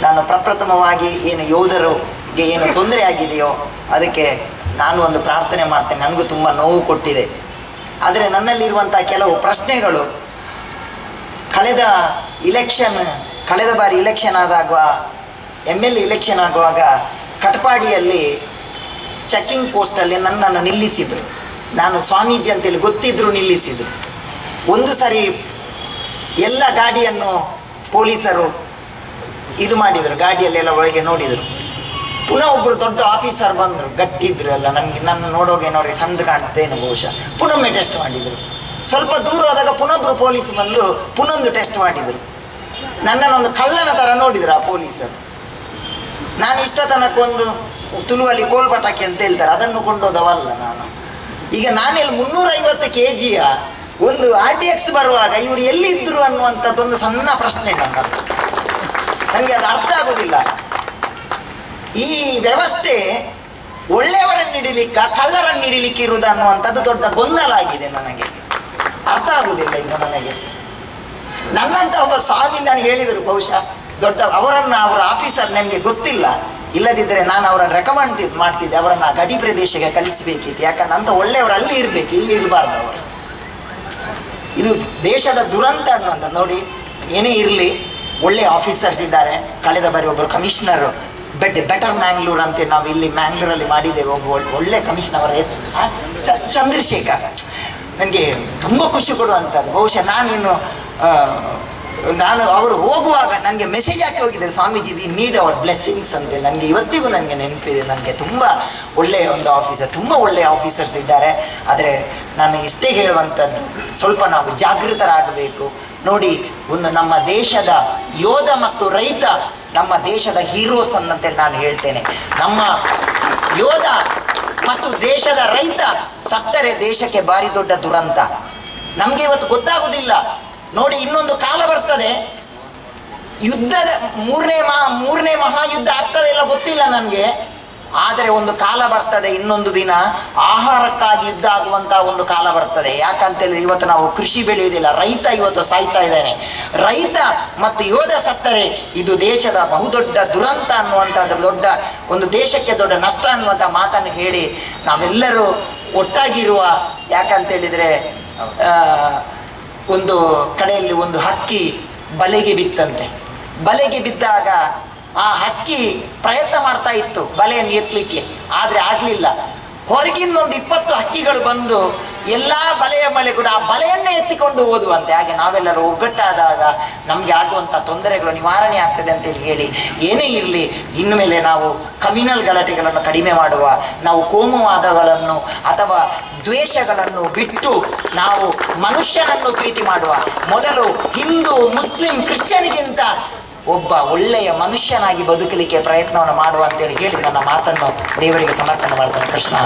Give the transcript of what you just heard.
ನಾನು ಪ್ರಪ್ರಥಮವಾಗಿ ಏನು ಯೋಧರಿಗೆ ಏನು ತೊಂದರೆ ಆಗಿದೆಯೋ ಅದಕ್ಕೆ ನಾನು ಒಂದು ಪ್ರಾರ್ಥನೆ ಮಾಡ್ತೇನೆ. ನನಗೂ ತುಂಬ ನೋವು ಕೊಟ್ಟಿದೆ. ಆದರೆ ನನ್ನಲ್ಲಿರುವಂಥ ಕೆಲವು ಪ್ರಶ್ನೆಗಳು ಕಳೆದ ಇಲೆಕ್ಷನ್ ಕಳೆದ ಬಾರಿ ಇಲೆಕ್ಷನ್ ಆದಾಗ ಎಂ ಎಲ್ ಇಲೆಕ್ಷನ್ ಆಗುವಾಗ ಕಟಪಾಡಿಯಲ್ಲಿ ಚೆಕ್ಕಿಂಗ್ ಪೋಸ್ಟಲ್ಲಿ ನನ್ನನ್ನು ನಿಲ್ಲಿಸಿದರು. ನಾನು ಸ್ವಾಮೀಜಿ ಅಂತೇಳಿ ಗೊತ್ತಿದ್ರು ನಿಲ್ಲಿಸಿದರು. ಒಂದು ಸಾರಿ ಎಲ್ಲ ಗಾಡಿಯನ್ನು ಪೊಲೀಸರು ಇದು ಮಾಡಿದರು, ಗಾಡಿಯಲ್ಲೆಲ್ಲ ಒಳಗೆ ನೋಡಿದರು. ಪುನಃ ಒಬ್ಬರು ದೊಡ್ಡ ಆಫೀಸರ್ ಬಂದರು, ಗಟ್ಟಿದ್ರು ಎಲ್ಲ, ನನಗೆ, ನನ್ನ ನೋಡೋಗೆ ನೋಡ್ರಿ ಸಂದ್ ಕಾಣ್ತೇನೆ ಬಹುಶಃ. ಪುನೊಮ್ಮೆ ಟೆಸ್ಟ್ ಮಾಡಿದರು. ಸ್ವಲ್ಪ ದೂರ ಹೋದಾಗ ಪುನೊಬ್ಬರು ಪೊಲೀಸ್ ಬಂದು ಪುನೊಂದು ಟೆಸ್ಟ್ ಮಾಡಿದರು. ನನ್ನನ್ನು ಒಂದು ಕಳ್ಳನ ಥರ ನೋಡಿದರು ಆ ಪೊಲೀಸರು ನಾನು ಇಷ್ಟ ತನಕೊಂದು ತುಳುವಲ್ಲಿ ಕೋಲ್ ಪಟಾಕಿ ಅಂತ ಹೇಳ್ತಾರೆ, ಅದನ್ನು ಕೊಂಡೋದವಲ್ಲ ನಾನು. ಈಗ ನಾನೆಲ್ಲಿ ಮುನ್ನೂರೈವತ್ತು ಕೆ ಜಿಯ ಒಂದು ಆರ್ ಟಿ ಎಕ್ಸ್ ಬರುವಾಗ ಇವರು ಎಲ್ಲಿದ್ದರು ಅನ್ನುವಂಥದ್ದೊಂದು ಸಣ್ಣ ಪ್ರಶ್ನೆ ನನ್ನದು ನನಗೆ ಅದು ಅರ್ಥ ಆಗೋದಿಲ್ಲ. ಈ ವ್ಯವಸ್ಥೆ ಒಳ್ಳೆಯವರನ್ನು ಹಿಡಿಲಿಕ್ಕ ಕಳ್ಳರನ್ನು ಹಿಡಿಲಿಕ್ಕೆ ಇರುವುದು ಅನ್ನುವಂಥದ್ದು ದೊಡ್ಡ ಗೊಂದಲ ಆಗಿದೆ ನನಗೆ. ಅರ್ಥ ಆಗುವುದಿಲ್ಲ ಇದು ನನಗೆ. ನನ್ನಂತ ಒಬ್ಬ ಸ್ವಾಮಿ ನಾನು ಹೇಳಿದರು, ಬಹುಶಃ ದೊಡ್ಡ ಅವರನ್ನು ಅವರ ಆಫೀಸರ್ ನನಗೆ ಗೊತ್ತಿಲ್ಲ. ಇಲ್ಲದಿದ್ದರೆ ನಾನು ಅವರನ್ನು ರೆಕಮೆಂಡ್ ಮಾಡ್ತಿದ್ದೆ, ಅವರನ್ನು ಗಡಿ ಪ್ರದೇಶಕ್ಕೆ ಕಳಿಸಬೇಕಿತ್ತು. ಯಾಕಂದ್ರೆ ಅಂತ ಒಳ್ಳೆಯವರು ಅಲ್ಲಿ ಇರಬೇಕು, ಇಲ್ಲಿ ಇರಬಾರ್ದು ಅವರು. ಇದು ದೇಶದ ದುರಂತ ಅನ್ನುವಂಥ ನೋಡಿ, ಏನೇ ಇರಲಿ. ಒಳ್ಳೆ ಆಫೀಸರ್ಸ್ ಇದ್ದಾರೆ. ಕಳೆದ ಬಾರಿ ಒಬ್ಬರು ಕಮಿಷನರ್ ಬೆಡ್ ಬೆಟರ್ ಮ್ಯಾಂಗ್ಳೂರ್ ಅಂತ ನಾವು ಇಲ್ಲಿ ಮ್ಯಾಂಗ್ಳೂರಲ್ಲಿ ಮಾಡಿದ್ದೇವೆ. ಒಬ್ಬ ಒಳ್- ಒಳ್ಳೆ ಕಮಿಷನ್ ಅವರ ಹೆಸರು ಚಂದ್ರಶೇಖರ್. ನನಗೆ ತುಂಬ ಖುಷಿ ಕೊಡುವಂಥದ್ದು. ಬಹುಶಃ ನಾನಿನ್ನು ನಾನು ಅವರು ಹೋಗುವಾಗ ನನಗೆ ಮೆಸೇಜ್ ಹಾಕಿ ಹೋಗಿದ್ದಾರೆ. Swamiji we need our blessings ಅಂತ. ನನಗೆ ಇವತ್ತಿಗೂ ನನಗೆ ನೆನಪಿದೆ. ನನಗೆ ತುಂಬ ಒಳ್ಳೆಯ ಒಂದು ಆಫೀಸರ್ ತುಂಬ ಒಳ್ಳೆಯ ಆಫೀಸರ್ಸ್ ಇದ್ದಾರೆ. ಆದರೆ ನಾನು ಇಷ್ಟೇ ಹೇಳುವಂಥದ್ದು, ಸ್ವಲ್ಪ ನಾವು ಜಾಗೃತರಾಗಬೇಕು. ನೋಡಿ, ಒಂದು ನಮ್ಮ ದೇಶದ ಯೋಧ ಮತ್ತು ರೈತ ನಮ್ಮ ದೇಶದ ಹೀರೋಸ್ ಅನ್ನಂತೇಳಿ ನಾನು ಹೇಳ್ತೇನೆ. ನಮ್ಮ ಯೋಧ ಮತ್ತು ದೇಶದ ರೈತ ಸತ್ತರೆ ದೇಶಕ್ಕೆ ಭಾರಿ ದೊಡ್ಡ ದುರಂತ. ನಮಗೆ ಇವತ್ತು ಗೊತ್ತಾಗುವುದಿಲ್ಲ ನೋಡಿ, ಇನ್ನೊಂದು ಕಾಲ ಬರ್ತದೆ. ಯುದ್ಧದ ಮೂರನೇ ಮಹಾ ಮೂರನೇ ಮಹಾಯುದ್ಧ ಆಗ್ತದೆ ಇಲ್ಲ ಗೊತ್ತಿಲ್ಲ ನನಗೆ. ಆದರೆ ಒಂದು ಕಾಲ ಬರ್ತದೆ, ಇನ್ನೊಂದು ದಿನ ಆಹಾರಕ್ಕಾಗಿ ಯುದ್ಧ ಆಗುವಂತ ಒಂದು ಕಾಲ ಬರ್ತದೆ. ಯಾಕಂತೇಳಿ ಇವತ್ತು ನಾವು ಕೃಷಿ ಬೆಳೆಯುವುದಿಲ್ಲ, ರೈತ ಇವತ್ತು ಸಾಯ್ತಾ ಇದ್ದಾನೆ. ರೈತ ಮತ್ತು ಯೋಧ ಸತ್ತರೆ, ಇದು ದೇಶದ ಬಹುದೊಡ್ಡ ದುರಂತ ಅನ್ನುವಂಥದ್ದು, ದೊಡ್ಡ ಒಂದು ದೇಶಕ್ಕೆ ದೊಡ್ಡ ನಷ್ಟ ಅನ್ನುವಂಥ ಮಾತನ್ನು ಹೇಳಿ ನಾವೆಲ್ಲರೂ ಒಟ್ಟಾಗಿರುವ, ಯಾಕಂತೇಳಿದರೆ ಒಂದು ಕಡೆಯಲ್ಲಿ ಒಂದು ಹಕ್ಕಿ ಬಲೆಗೆ ಬಿತ್ತಂತೆ. ಬಲೆಗೆ ಬಿದ್ದಾಗ ಆ ಹಕ್ಕಿ ಪ್ರಯತ್ನ ಮಾಡ್ತಾ ಇತ್ತು, ಬಲೆಯನ್ನು ಎತ್ತಲಿಕ್ಕೆ. ಆದರೆ ಆಗಲಿಲ್ಲ. ಒಂದು ಇಪ್ಪತ್ತು ಹಕ್ಕಿಗಳು ಬಂದು ಎಲ್ಲ ಬಲೆಯ ಮೇಲೆ ಕೂಡ ಆ ಬಲೆಯನ್ನೇ ಎತ್ತಿಕೊಂಡು ಓದುವಂತೆ ಹಾಗೆ ನಾವೆಲ್ಲರೂ ಒಗ್ಗಟ್ಟಾದಾಗ ನಮಗೆ ಆಗುವಂಥ ತೊಂದರೆಗಳು ನಿವಾರಣೆ ಆಗ್ತದೆ ಅಂತೇಳಿ ಹೇಳಿ, ಏನೇ ಇರಲಿ, ಇನ್ನು ಮೇಲೆ ನಾವು ಕಮ್ಯುನಲ್ ಗಲಾಟೆಗಳನ್ನು ಕಡಿಮೆ ಮಾಡುವ, ನಾವು ಕೋಮುವಾದಗಳನ್ನು ಅಥವಾ ದ್ವೇಷಗಳನ್ನು ಬಿಟ್ಟು ನಾವು ಮನುಷ್ಯನನ್ನು ಪ್ರೀತಿ ಮಾಡುವ ಮೊದಲು ಹಿಂದೂ, ಮುಸ್ಲಿಂ, ಕ್ರಿಶ್ಚಿಯನ್ಗಿಂತ ಒಬ್ಬ ಒಳ್ಳೆಯ ಮನುಷ್ಯನಾಗಿ ಬದುಕಲಿಕ್ಕೆ ಪ್ರಯತ್ನವನ್ನು ಮಾಡುವ ಅಂತೇಳಿ ಹೇಳಿ ನನ್ನ ಮಾತನ್ನು ದೇವರಿಗೆ ಸಮರ್ಪಣೆ ಮಾಡ್ತಾನೆ. ಕೃಷ್ಣ